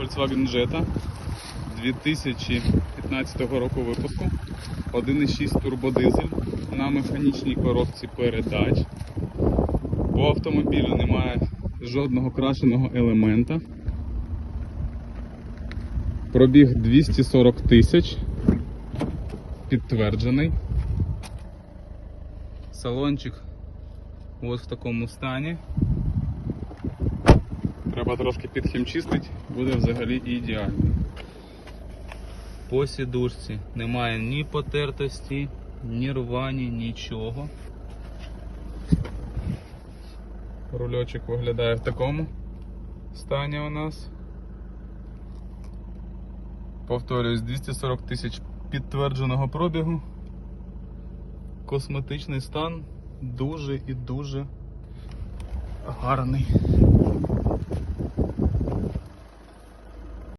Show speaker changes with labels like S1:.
S1: Volkswagen Jetta 2015 року випуску. 1,6 турбодизель на механічній коробці передач. По автомобілю немає жодного крашеного елемента. Пробіг 240 тисяч. Підтверджений. Салончик ось в такому стані. Треба трошки підхімчистити, буде взагалі ідеально. По сідушці немає ні потертості, ні рвані, нічого. Рульочок виглядає в такому стані у нас. Повторюсь, 240 тисяч підтвердженого пробігу. Косметичний стан дуже і дуже гарний.